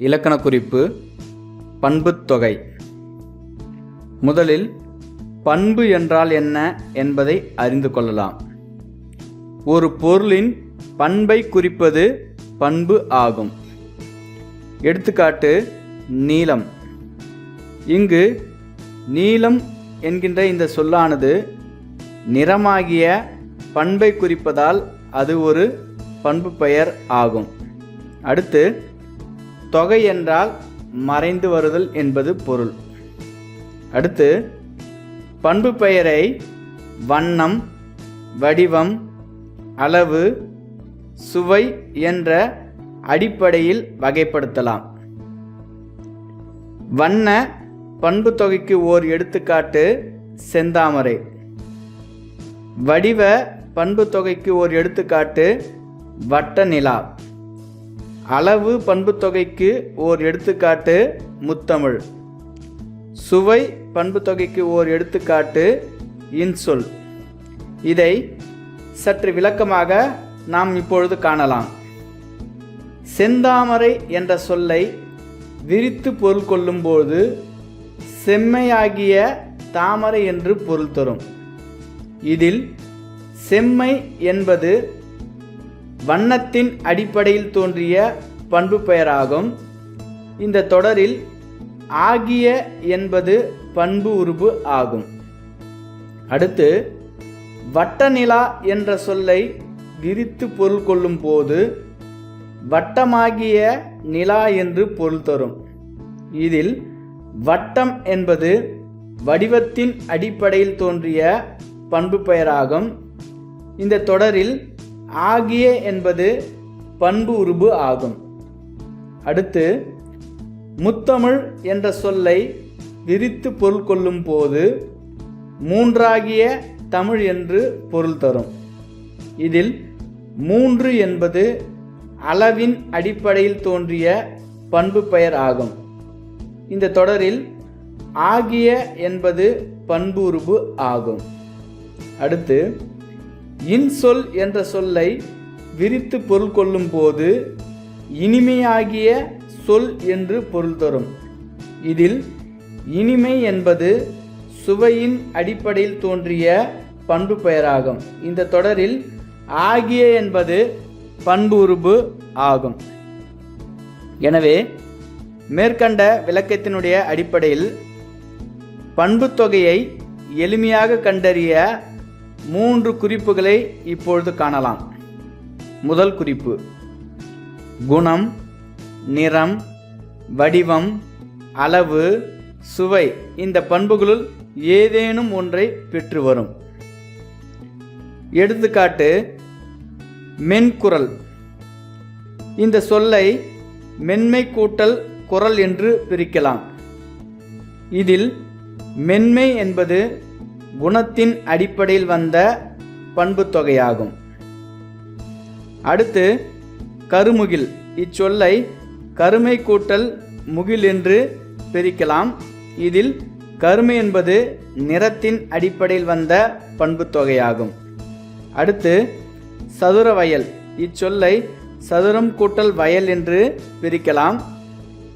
இலக்கண குறிப்பு பண்புத்தொகை முதலில் பண்பு என்றால் என்ன என்பதை அறிந்து கொள்ளலாம். ஒரு பொருளின் பண்பை குறிப்பது பண்பு ஆகும். எடுத்துக்காட்டு நீளம். இங்கு நீளம் என்கின்ற இந்த சொல்லானது நிறமாகிய பண்பை குறிப்பதால் அது ஒரு பண்பு பெயர் ஆகும். அடுத்து தொகை என்றால் மறைந்து வருதல் என்பது பொருள். அடுத்து பண்பு பெயரை வண்ணம் வடிவம் அளவு சுவை என்ற அடிப்படையில் வகைப்படுத்தலாம். வண்ண பண்பு தொகைக்கு ஓர் எடுத்துக்காட்டு செந்தாமரை. வடிவ பண்பு தொகைக்கு ஓர் எடுத்துக்காட்டு வட்ட நிலா அளவு பண்புத்தொகைக்கு ஓர் எடுத்துக்காட்டு முத்தமிழ். சுவை பண்புத்தொகைக்கு ஓர் எடுத்துக்காட்டு இன்சொல். இதை சற்று விளக்கமாக நாம் இப்பொழுது காணலாம். செந்தாமரை என்ற சொல்லை விரித்து பொருள் கொள்ளும்போது செம்மையாகிய தாமரை என்று பொருள் தரும். இதில் செம்மை என்பது வண்ணத்தின் அடிப்படையில் தோன்றிய பண்பு பெயராகும். இந்த தொடரில் ஆகிய என்பது பண்பு உருபு ஆகும். அடுத்து வட்டநிலா என்ற சொல்லை விரித்து பொருள் கொள்ளும் போது வட்டமாகிய நிலா என்று பொருள் தரும். இதில் வட்டம் என்பது வடிவத்தின் அடிப்படையில் தோன்றிய பண்பு பெயராகும். இந்த தொடரில் ஆகிய என்பது பண்பு உருபு ஆகும். அடுத்து முத்தமிழ் என்ற சொல்லை விரித்து பொருள் கொள்ளும் போது மூன்றாகிய தமிழ் என்று பொருள் தரும். இதில் மூன்று என்பது அளவின் அடிப்படையில் தோன்றிய பண்பு பெயர் ஆகும். இந்த தொடரில் ஆகிய என்பது பண்பு உருபு ஆகும். அடுத்து இன்சொல் என்ற சொல்லை விரித்து பொருள் கொள்ளும் போது இனிமையாகிய சொல் என்று பொருள் தரும். இதில் இனிமை என்பது சுவையின் அடிப்படையில் தோன்றிய பண்பு பெயராகும். இந்த தொடரில் ஆகிய என்பது பண்பு உருபு ஆகும். எனவே மேற்கண்ட விளக்கத்தினுடைய அடிப்படையில் பண்புத் தொகையை எளிமையாக கண்டறிய மூன்று குறிப்புகளை இப்பொழுது காணலாம். முதல் குறிப்பு குணம் நிறம் வடிவம் அளவு சுவை. இந்த பண்புகளுள் ஏதேனும் ஒன்றை பெற்று வரும். எடுத்துக்காட்டு மென்குரல் இந்த சொல்லை மென்மை கூட்டல் குரல் என்று பிரிக்கலாம். இதில் மென்மை என்பது குணத்தின் அடிப்படையில் வந்த பண்புத் தொகையாகும் அடுத்து கருமுகில். இச்சொல்லை கருமை கூட்டல் முகில் என்று பிரிக்கலாம். இதில் கருமை என்பது நிறத்தின் அடிப்படையில் வந்த பண்புத் தொகையாகும் அடுத்து சதுர வயல். இச்சொல்லை சதுரம் கூட்டல் வயல் என்று பிரிக்கலாம்.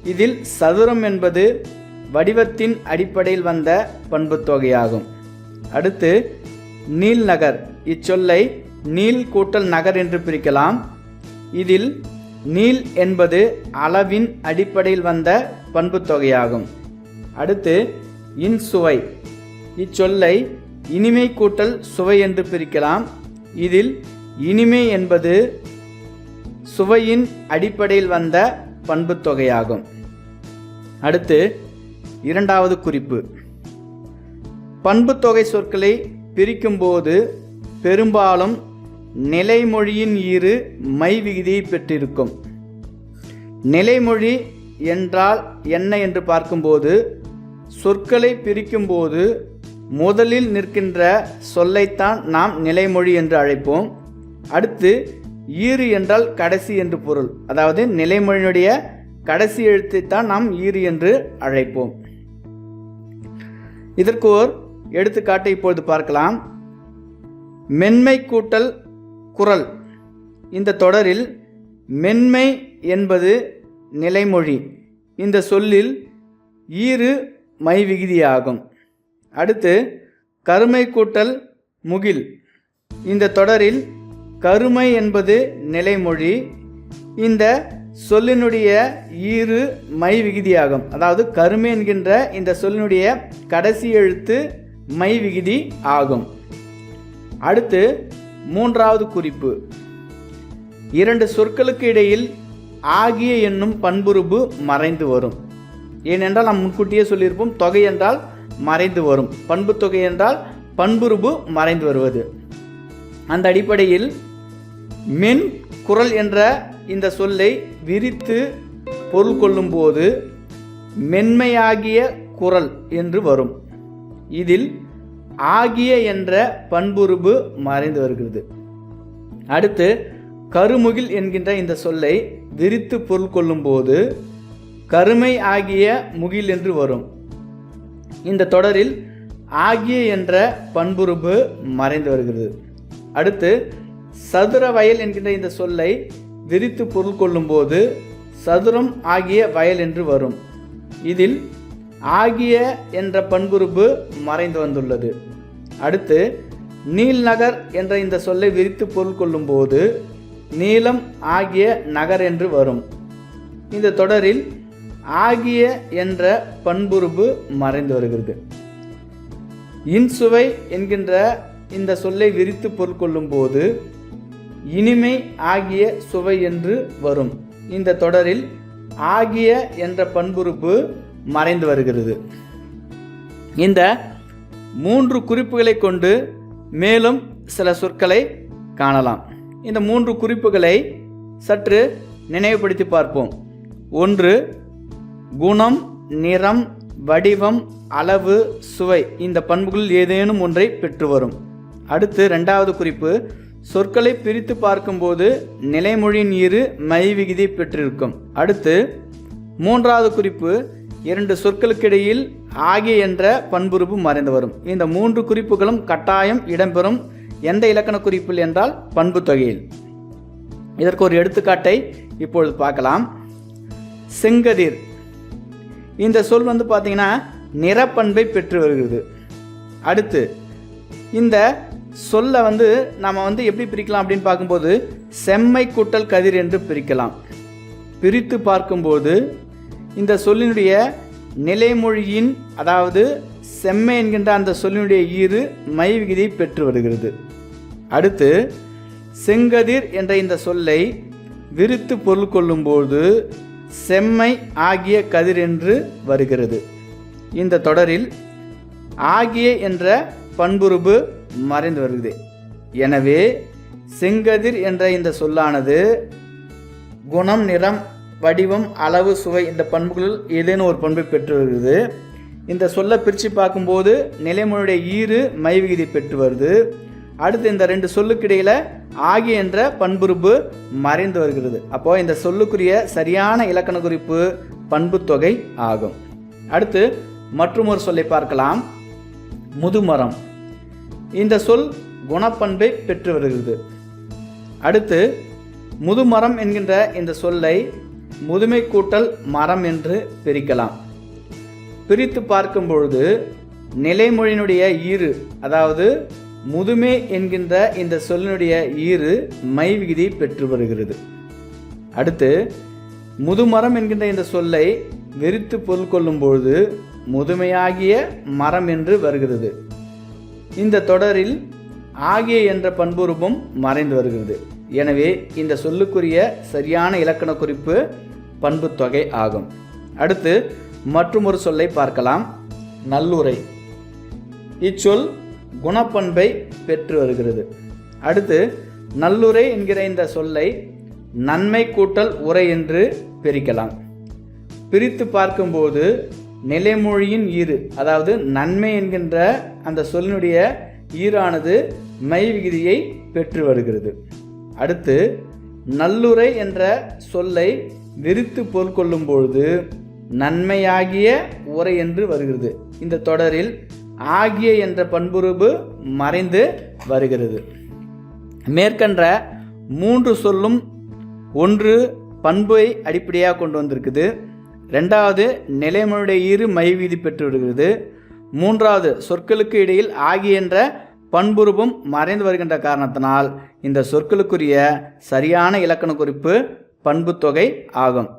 இதில் சதுரம் என்பது வடிவத்தின் அடிப்படையில் வந்த பண்புத்தொகையாகும். அடுத்து நீல் நகர். இச்சொல்லை நீல் கூட்டல் நகர் என்று பிரிக்கலாம். இதில் நீல் என்பது அளவின் அடிப்படையில் வந்த பண்புத் தொகையாகும். அடுத்து இன்சுவை இச்சொல்லை இனிமை கூட்டல் சுவை என்று பிரிக்கலாம். இதில் இனிமை என்பது சுவையின் அடிப்படையில் வந்த பண்புத் தொகையாகும். அடுத்து இரண்டாவது குறிப்பு. பண்புத்தொகை சொற்களை பிரிக்கும்போது பெரும்பாலும் நிலைமொழியின் இரு மை விகுதியை பெற்றிருக்கும். நிலைமொழி என்றால் என்ன என்று பார்க்கும்போது சொற்களை பிரிக்கும்போது முதலில் நிற்கின்ற சொல்லைத்தான் நாம் நிலைமொழி என்று அழைப்போம். அடுத்து ஈறு என்றால் கடைசி என்று பொருள். அதாவது நிலைமொழியினுடைய கடைசி எழுத்தைத்தான் நாம் ஈறு என்று அழைப்போம். இதற்கு ஒரு எடுத்துக்காட்டை இப்பொழுது பார்க்கலாம். மென்மை கூட்டல் குரல். இந்த தொடரில் மென்மை என்பது நிலைமொழி. இந்த சொல்லில் ஈறு மை விகுதியாகும் அடுத்து கருமை கூட்டல் முகில். இந்த தொடரில் கருமை என்பது நிலைமொழி. இந்த சொல்லினுடைய ஈறு மை விகுதியாகும் அதாவது கருமை என்கின்ற இந்த சொல்லினுடைய கடைசி எழுத்து மை விகுதி ஆகும். அடுத்து மூன்றாவது குறிப்பு. இரண்டு சொற்களுக்கு இடையில் ஆகிய என்னும் பண்புருபு மறைந்து வரும். ஏனென்றால் நாம் முன்கூட்டியே சொல்லியிருப்போம் தொகை என்றால் மறைந்து வரும். பண்பு தொகை என்றால் பண்புருபு மறைந்து வருவது. அந்த அடிப்படையில் மென் குரல் என்ற இந்த சொல்லை விரித்து பொருள் கொள்ளும்போது மென்மையாகிய குரல் என்று வரும். இதில் ஆகிய என்ற பண்புருபு மறைந்து வருகிறது. அடுத்து கருமுகில் என்கின்ற இந்த சொல்லை விரித்து பொருள் கொள்ளும்போது கருமை ஆகிய முகில் என்று வரும். இந்த தொடரில் ஆகிய என்ற பண்புருபு மறைந்து வருகிறது. அடுத்து சதுர வயல் என்கின்ற இந்த சொல்லை விரித்து பொருள் கொள்ளும்போது சதுரம் ஆகிய வயல் என்று வரும். இதில் ஆகிய என்ற பண்புறுப்பு மறைந்து வந்துள்ளது. அடுத்து நீல்நகர் என்ற இந்த சொல்லை விரித்து பொருள் கொள்ளும்போது நீளம் ஆகிய நகர் என்று வரும். இந்த தொடரில் ஆகிய என்ற பண்புறுப்பு மறைந்து வருகிறது. இன்சுவை என்கின்ற இந்த சொல்லை விரித்து பொருள் கொள்ளும்போது இனிமை ஆகிய சுவை என்று வரும். இந்த தொடரில் ஆகிய என்ற பண்புறுப்பு மறைந்து வருகிறது. இந்த மூன்று குறிப்புகளை கொண்டு மேலும் சில சொற்களை காணலாம். இந்த மூன்று குறிப்புகளை சற்று நினைவுபடுத்தி பார்ப்போம். ஒன்று குணம் நிறம் வடிவம் அளவு சுவை இந்த பண்புகளில் ஏதேனும் ஒன்றை பெற்று வரும். அடுத்து ரெண்டாவது குறிப்பு சொற்களை பிரித்து பார்க்கும்போது நிலைமொழியின் இரு மை விகுதி பெற்றிருக்கும். அடுத்து மூன்றாவது குறிப்பு இரண்டு சொற்களுக்கிடையில் ஆகிய என்ற பண்புறுப்பு மறைந்து வரும். இந்த மூன்று குறிப்புகளும் கட்டாயம் இடம்பெறும். எந்த இலக்கண குறிப்பில் என்றால் பண்பு தொகையில். இதற்கு ஒரு எடுத்துக்காட்டை இப்பொழுது பார்க்கலாம். செங்கதிர். இந்த சொல் வந்து பார்த்தீங்கன்னா நிறப்பண்பை பெற்று வருகிறது. அடுத்து இந்த சொல்லை வந்து நம்ம வந்து எப்படி பிரிக்கலாம் அப்படின்னு பார்க்கும்போது செம்மை கூட்டல் கதிர் என்று பிரிக்கலாம். பிரித்து பார்க்கும்போது இந்த சொல்லினுடைய நிலைமொழியின் அதாவது செம்மை என்கின்ற அந்த சொல்லினுடைய ஈறு மை விகுதியை பெற்று வருகிறது. அடுத்து செங்கதிர் என்ற இந்த சொல்லை விரித்து பொருள் கொள்ளும்போது செம்மை ஆகிய கதிர் என்று வருகிறது. இந்த தொடரில் ஆகிய என்ற பண்புருபு மறைந்து வருகிறது. எனவே செங்கதிர் என்ற இந்த சொல்லானது குணம் நிறம் வடிவம் அளவு சுவை இந்த பண்புகளில் ஏதேனும் ஒரு பண்பை பெற்று வருகிறது இந்த சொல்லை பிரித்து பார்க்கும்போது நிலைமொழியுடைய ஈறு மைவிகுதி பெற்று வருது. அடுத்து இந்த ரெண்டு சொல்லுக்கிடையில் ஆகி என்ற பண்புறுப்பு மறைந்து வருகிறது. அப்போது இந்த சொல்லுக்குரிய சரியான இலக்கண குறிப்பு பண்பு தொகை ஆகும். அடுத்து மற்றும் ஒரு சொல்லை பார்க்கலாம். முதுமரம். இந்த சொல் குணப்பண்பை பெற்று வருகிறது. அடுத்து முதுமரம் என்கின்ற இந்த சொல்லை முதுமை கூட்டல் மரம் என்று பிரிக்கலாம். பிரித்து பார்க்கும் பொழுது நிலைமொழியினுடைய ஈறு அதாவது முதுமை என்கின்ற இந்த சொல்லினுடைய ஈறு மை விகுதி பெற்று வருகிறது. அடுத்து முதுமரம் என்கின்ற இந்த சொல்லை விரித்து பொருள் கொள்ளும் பொழுது முதுமையாகிய மரம் என்று வருகிறது. இந்த தொடரில் ஆகிய என்ற பண்புருபம் மறைந்து வருகிறது. எனவே இந்த சொல்லுக்குரிய சரியான இலக்கண குறிப்பு பண்பு தொகை ஆகும். அடுத்து மற்றொரு சொல்லை பார்க்கலாம். நல்லுரை. இச்சொல் குணப்பண்பை பெற்று வருகிறது. அடுத்து நல்லுரை என்கிற இந்த சொல்லை நன்மை கூட்டல் உரை என்று பிரிக்கலாம். பிரித்து பார்க்கும்போது நிலைமொழியின் ஈறு அதாவது நன்மை என்கின்ற அந்த சொல்லினுடைய ஈரானது மை விகுதியை பெற்று வருகிறது. அடுத்து நல்லுரை என்ற சொல்லை விரித்து பொருள் பொழுது நன்மையாகிய உரை என்று வருகிறது. இந்த தொடரில் ஆகிய என்ற பண்புருபு மறைந்து வருகிறது. மேற்கன்ற மூன்று சொல்லும் ஒன்று பண்பை அடிப்படையாக கொண்டு வந்திருக்குது. ரெண்டாவது நிலைமையுடைய இரு மைவீதி பெற்று வருகிறது. மூன்றாவது சொற்களுக்கு இடையில் ஆகிய என்ற பண்புருவும் மறைந்து வருகின்ற காரணத்தினால் இந்த சொற்களுக்குரிய சரியான இலக்கண குறிப்பு பண்புத்தொகை ஆகும்.